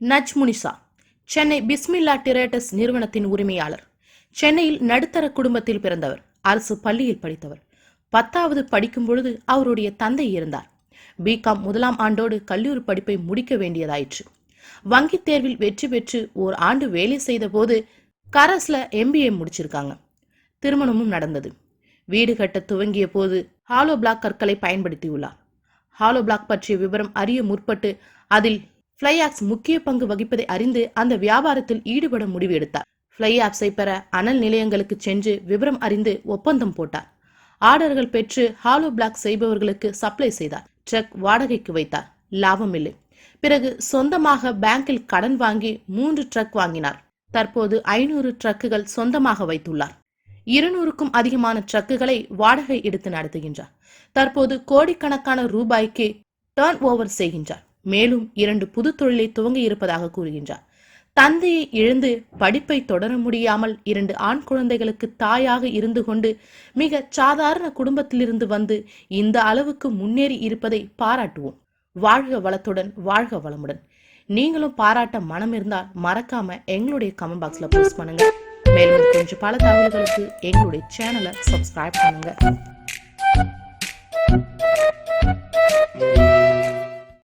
நஜ்முனிசா சென்னை பிஸ்மில்லா டிரேட்டஸ் நிறுவனத்தின் உரிமையாளர். சென்னையில் நடுத்தர குடும்பத்தில் பிறந்தவர் அரசு பள்ளியில் படித்தவர். பத்தாவது படிக்கும் பொழுது அவருடைய தந்தை இருந்தார். பிகாம் முதலாம் ஆண்டோடு கல்லூரி படிப்பை முடிக்க வேண்டியதாயிற்று. வங்கித் தேர்வில் வெற்றி பெற்று ஓர் ஆண்டு வேலை செய்த போது கரஸ்ல எம்பிஏ முடிச்சிருக்காங்க. திருமணமும் நடந்தது. வீடு கட்ட துவங்கிய போது ஹாலோ பிளாக் கற்களை பயன்படுத்தியுள்ளார். ஹாலோ பிளாக் பற்றிய விவரம் அறிய முற்பட்டு அதில் ஃப்ளை ஆப்ஸ் முக்கிய பங்கு வகிப்பதை அறிந்து அந்த வியாபாரத்தில் ஈடுபட முடிவு எடுத்தார். ஃப்ளை ஆப்ஸை பெற அனல் நிலையங்களுக்கு சென்று விவரம் அறிந்து ஒப்பந்தம் போட்டார். ஆர்டர்கள் பெற்று ஹாலோ பிளாக் செய்பவர்களுக்கு சப்ளை செய்தார். ட்ரக் வாடகைக்கு வைத்தார். லாபம் இல்லை. பிறகு சொந்தமாக பேங்கில் கடன் வாங்கி மூன்று ட்ரக் வாங்கினார். தற்போது ஐநூறு ட்ரக்குகள் சொந்தமாக வைத்துள்ளார். இருநூறுக்கும் அதிகமான ட்ரக்குகளை வாடகை எடுத்து நடத்துகின்றார். தற்போது கோடிக்கணக்கான ரூபாய்க்கு டர்ன் ஓவர் செய்கின்றார். மேலும் இரண்டு புது தொழிலை துவங்க இருப்பதாக கூறுகின்றார். தந்தையை இழந்து படிப்பை தொடர முடியாமல் இரண்டு ஆண் குழந்தைகளுக்கு தாயாக இருந்து கொண்டு மிக சாதாரண குடும்பத்திலிருந்து வந்து இந்த அளவுக்கு முன்னேறி இருப்பதை பாராட்டுவோம். வாழ்க வளத்துடன் வாழ்க வளமுடன். நீங்களும் பாராட்ட மனம் இருந்தால் மறக்காம எங்களுடைய கமெண்ட் பாக்ஸ்ல போஸ்ட் பண்ணுங்க. மேலும் கொஞ்சம் பல தகவல்களுக்கு எங்களுடைய சேனலை சப்ஸ்கிரைப் பண்ணுங்க.